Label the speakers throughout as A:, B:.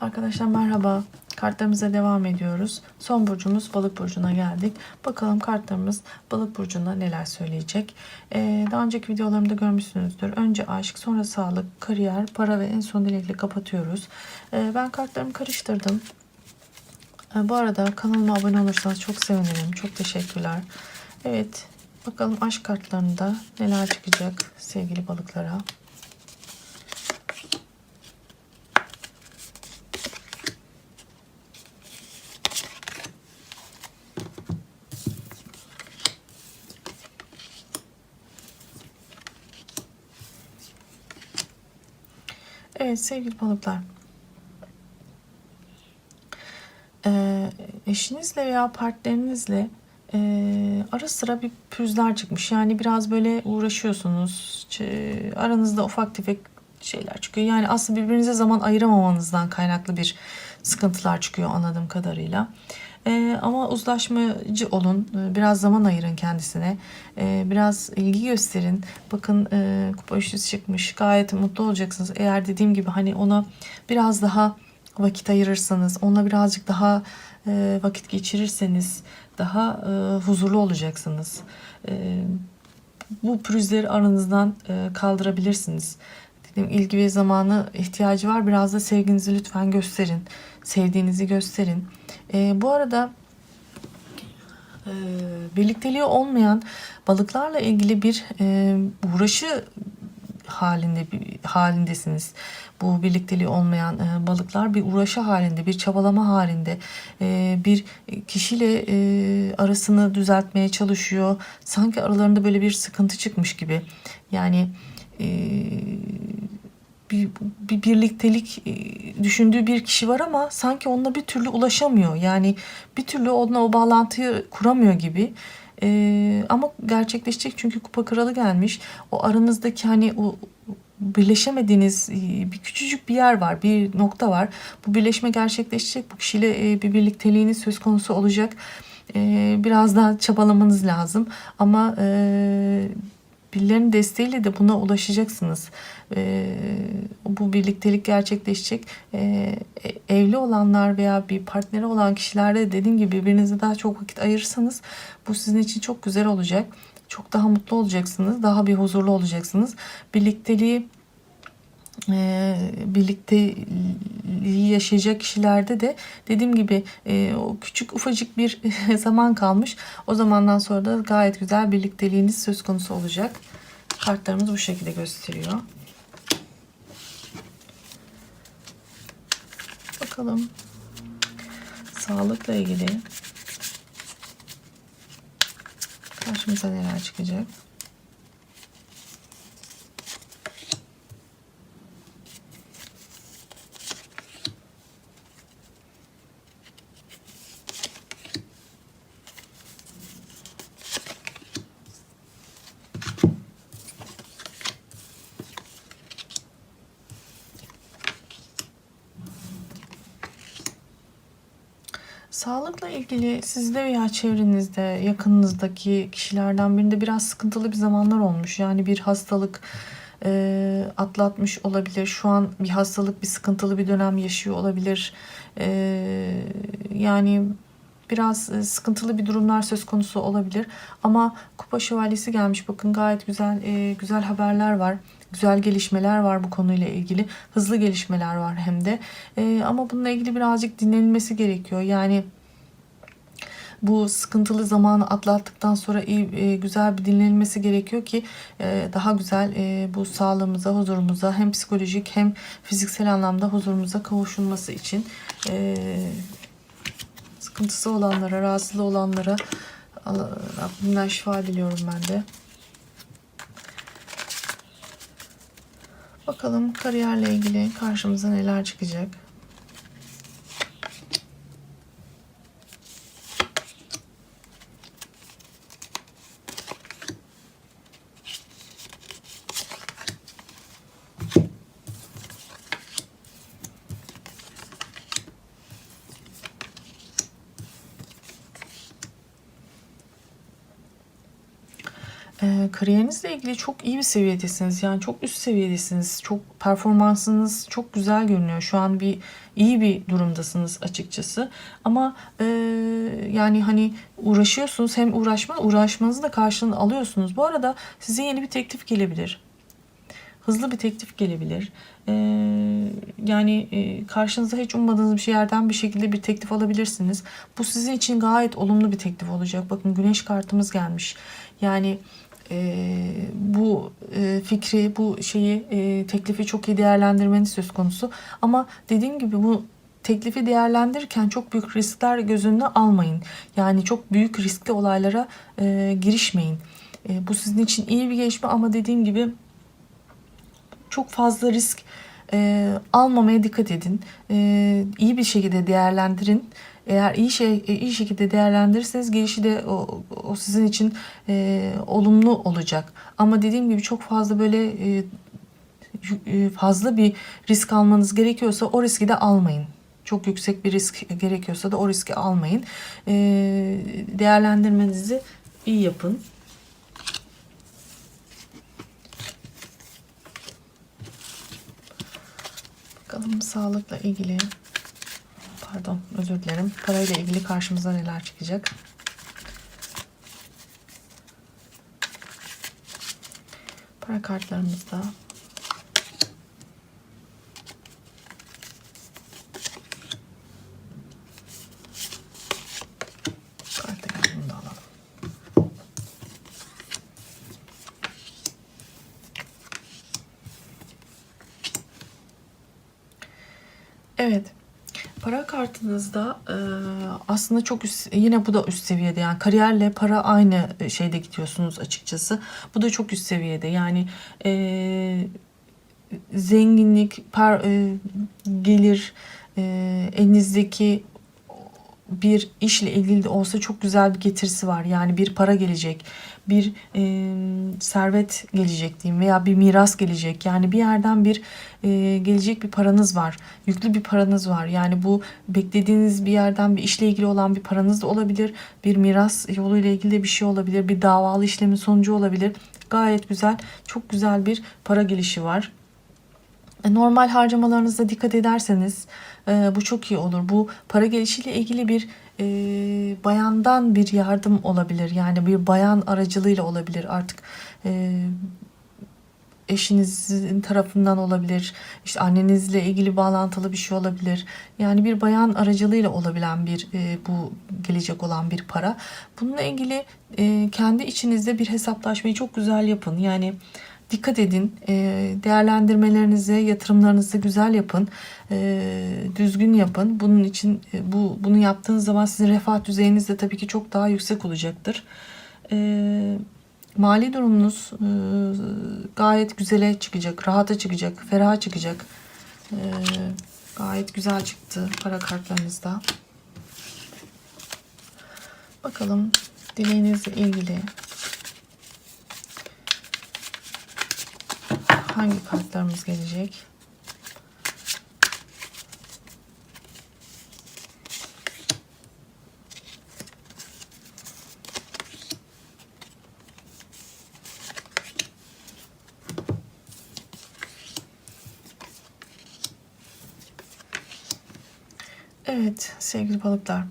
A: Arkadaşlar merhaba. Kartlarımıza devam ediyoruz. Son burcumuz balık burcuna geldik. Bakalım kartlarımız balık burcuna neler söyleyecek. Ee, daha önceki videolarımda görmüşsünüzdür. Önce aşk, sonra sağlık, kariyer, para ve en son dilekle kapatıyoruz. Ee, ben kartlarımı karıştırdım. Ee, bu arada kanalıma abone olursanız çok sevinirim. Çok teşekkürler. Evet. Bakalım aşk kartlarında neler çıkacak sevgili balıklara. Evet sevgili balıklar. Ee, eşinizle veya partnerinizle e, ara sıra bir pürüzler çıkmış. Yani biraz böyle uğraşıyorsunuz. Aranızda ufak tefek şeyler çıkıyor. Yani aslında birbirinize zaman ayıramamanızdan kaynaklı bir sıkıntılar çıkıyor anladığım kadarıyla. Ee, ama uzlaşmacı olun. Ee, Biraz zaman ayırın kendisine. Ee, biraz ilgi gösterin. Bakın e, kupa üçlüsü çıkmış. Gayet mutlu olacaksınız. Eğer dediğim gibi hani ona biraz daha vakit ayırırsanız, onunla birazcık daha e, vakit geçirirseniz daha e, huzurlu olacaksınız. E, bu pürüzleri aranızdan e, kaldırabilirsiniz. Dediğim ilgi ve zamanı ihtiyacı var. Biraz da sevginizi lütfen gösterin. Sevdiğinizi gösterin. E, bu arada e, birlikteliği olmayan balıklarla ilgili bir e, uğraşı halinde halindesiniz. Bu birlikteliği olmayan e, balıklar bir uğraşı halinde, bir çabalama halinde, e, bir kişiyle e, arasını düzeltmeye çalışıyor. Sanki aralarında böyle bir sıkıntı çıkmış gibi. Yani e, bir, bir birliktelik e, düşündüğü bir kişi var ama sanki onunla bir türlü ulaşamıyor. Yani bir türlü onunla o bağlantıyı kuramıyor gibi. Ee, ama gerçekleşecek çünkü kupa kralı gelmiş. O aranızdaki hani o birleşemediğiniz e, bir küçücük bir yer var, bir nokta var. Bu birleşme gerçekleşecek. Bu kişiyle e, bir birlikteliğiniz söz konusu olacak. Biraz daha çabalamanız lazım. Ama birilerinin desteğiyle de buna ulaşacaksınız. E, bu birliktelik gerçekleşecek. E, evli olanlar veya bir partneri olan kişilerde dediğim gibi birbirinize daha çok vakit ayırırsanız bu sizin için çok güzel olacak. Çok daha mutlu olacaksınız. Daha bir huzurlu olacaksınız. Birlikteliği e, birlikteliği yaşayacak kişilerde de dediğim gibi e, o küçük ufacık bir zaman kalmış. O zamandan sonra da gayet güzel birlikteliğiniz söz konusu olacak. Kartlarımız bu şekilde gösteriyor. Bakalım sağlıkla ilgili karşımıza neler çıkacak. Sağlıkla ilgili sizde veya çevrenizde, yakınınızdaki kişilerden birinde biraz sıkıntılı bir zamanlar olmuş. Yani bir hastalık e, atlatmış olabilir. Şu an bir hastalık, bir sıkıntılı bir dönem yaşıyor olabilir. E, yani biraz e, sıkıntılı bir durumlar söz konusu olabilir. Ama Kupa Şövalyesi gelmiş. Bakın gayet güzel e, güzel haberler var. Güzel gelişmeler var bu konuyla ilgili. Hızlı gelişmeler var hem de. E, ama bununla ilgili birazcık dinlenilmesi gerekiyor. Yani bu sıkıntılı zamanı atlattıktan sonra iyi güzel bir dinlenilmesi gerekiyor ki daha güzel bu sağlığımıza, huzurumuza hem psikolojik hem fiziksel anlamda huzurumuza kavuşulması için sıkıntısı olanlara, rahatsızlığı olanlara Rabbimden şifa diliyorum ben de. Bakalım kariyerle ilgili karşımıza neler çıkacak. Ee, kariyerinizle ilgili çok iyi bir seviyedesiniz. Yani çok üst seviyedesiniz. Çok performansınız çok güzel görünüyor. Şu an bir iyi bir durumdasınız açıkçası. Ama e, yani hani uğraşıyorsunuz hem uğraşma uğraşmanızı da karşılığını alıyorsunuz. Bu arada size yeni bir teklif gelebilir. Hızlı bir teklif gelebilir. Ee, yani e, karşınıza hiç ummadığınız bir yerden bir şekilde bir teklif alabilirsiniz. Bu sizin için gayet olumlu bir teklif olacak. Bakın güneş kartımız gelmiş. Yani e, bu e, fikri, bu şeyi, e, teklifi çok iyi değerlendirmeniz söz konusu. Ama dediğim gibi bu teklifi değerlendirirken çok büyük riskler göz önüne almayın. Yani çok büyük riskli olaylara e, girişmeyin. E, bu sizin için iyi bir gelişme ama dediğim gibi çok fazla risk e, almamaya dikkat edin. E, iyi bir şekilde değerlendirin. Eğer iyi şey iyi şekilde değerlendirirseniz gelişi de o, o sizin için e, olumlu olacak. Ama dediğim gibi çok fazla böyle e, e, fazla bir risk almanız gerekiyorsa o riski de almayın. Çok yüksek bir risk gerekiyorsa da o riski almayın. E, değerlendirmenizi iyi yapın. Bakalım sağlıkla ilgili pardon özür dilerim. Parayla ilgili karşımıza neler çıkacak? Para kartlarımızda. Evet. Para kartınızda e, aslında çok üst, yine bu da üst seviyede yani kariyerle para aynı şeyde gidiyorsunuz açıkçası. Bu da çok üst seviyede yani e, zenginlik, par, e, gelir, e, elinizdeki bir işle ilgili de olsa çok güzel bir getirisi var. Yani bir para gelecek, bir e, servet gelecek diyeyim veya bir miras gelecek. Yani bir yerden bir e, gelecek bir paranız var. Yüklü bir paranız var. Yani bu beklediğiniz bir yerden bir işle ilgili olan bir paranız da olabilir. Bir miras yoluyla ilgili de bir şey olabilir. Bir davalı işlemin sonucu olabilir. Gayet güzel, çok güzel bir para gelişi var. E, Normal harcamalarınıza dikkat ederseniz bu çok iyi olur. Bu para gelişiyle ilgili bir e, bayandan bir yardım olabilir. Yani bir bayan aracılığıyla olabilir. Artık e, eşinizin tarafından olabilir. İşte annenizle ilgili bağlantılı bir şey olabilir. Yani bir bayan aracılığıyla olabilen bir e, bu gelecek olan bir para. Bununla ilgili e, kendi içinizde bir hesaplaşmayı çok güzel yapın. Yani dikkat edin. E, değerlendirmelerinizi, yatırımlarınızı güzel yapın. E, düzgün yapın. Bunun için e, bu bunu yaptığınız zaman sizin refah düzeyiniz de tabii ki çok daha yüksek olacaktır. E, mali durumunuz e, gayet güzele çıkacak, rahata çıkacak, feraha çıkacak. Gayet güzel çıktı para kartlarınızda. Bakalım dileğinizle ilgili hangi kartlarımız gelecek? Evet sevgili balıklar.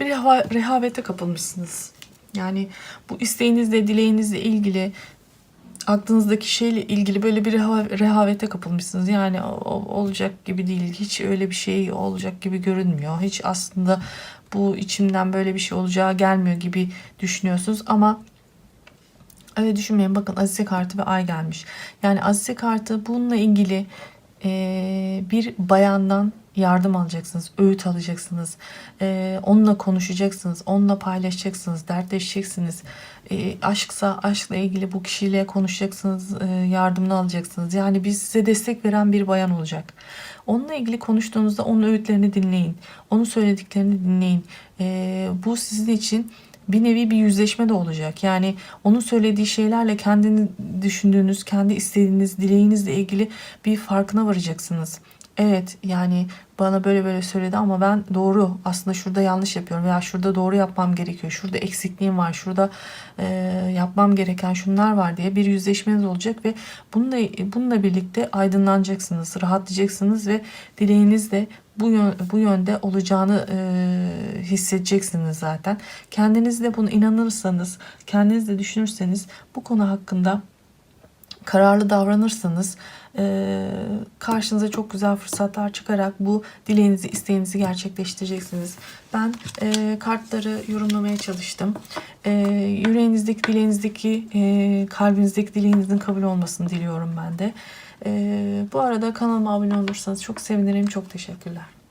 A: Bir reha- rehavete kapılmışsınız. Yani bu isteğinizle, dileğinizle ilgili aklınızdaki şeyle ilgili böyle bir reha- rehavete kapılmışsınız. Yani olacak gibi değil. Hiç öyle bir şey olacak gibi görünmüyor. Hiç aslında bu içimden böyle bir şey olacağı gelmiyor gibi düşünüyorsunuz ama öyle düşünmeyin. Bakın Azize kartı ve Ay gelmiş. Yani Azize kartı bununla ilgili bir bayandan yardım alacaksınız, öğüt alacaksınız, Eee, onunla konuşacaksınız, onunla paylaşacaksınız, dertleşeceksiniz. Eee, aşksa aşkla ilgili bu kişiyle konuşacaksınız, eee, yardımını alacaksınız. Yani biz size destek veren bir bayan olacak. Onunla ilgili konuştuğunuzda onun öğütlerini dinleyin, onun söylediklerini dinleyin. Eee, bu sizin için bir nevi bir yüzleşme de olacak. Yani onun söylediği şeylerle kendini düşündüğünüz, kendi istediğiniz, dileğinizle ilgili bir farkına varacaksınız. Evet yani bana böyle böyle söyledi ama ben doğru aslında şurada yanlış yapıyorum veya şurada doğru yapmam gerekiyor. Şurada eksikliğim var. Şurada e, yapmam gereken şunlar var diye bir yüzleşmeniz olacak ve bununla bununla birlikte aydınlanacaksınız, rahatlayacaksınız ve dileğiniz de bu yön, bu yönde olacağını e, hissedeceksiniz zaten. Kendiniz de bunu inanırsanız, kendiniz de düşünürseniz bu konu hakkında kararlı davranırsanız karşınıza çok güzel fırsatlar çıkarak bu dileğinizi, isteğinizi gerçekleştireceksiniz. Ben e, kartları yorumlamaya çalıştım. E, yüreğinizdeki, dileğinizdeki, e, kalbinizdeki dileğinizin kabul olmasını diliyorum ben de. E, bu arada kanalıma abone olursanız çok sevinirim. Çok teşekkürler.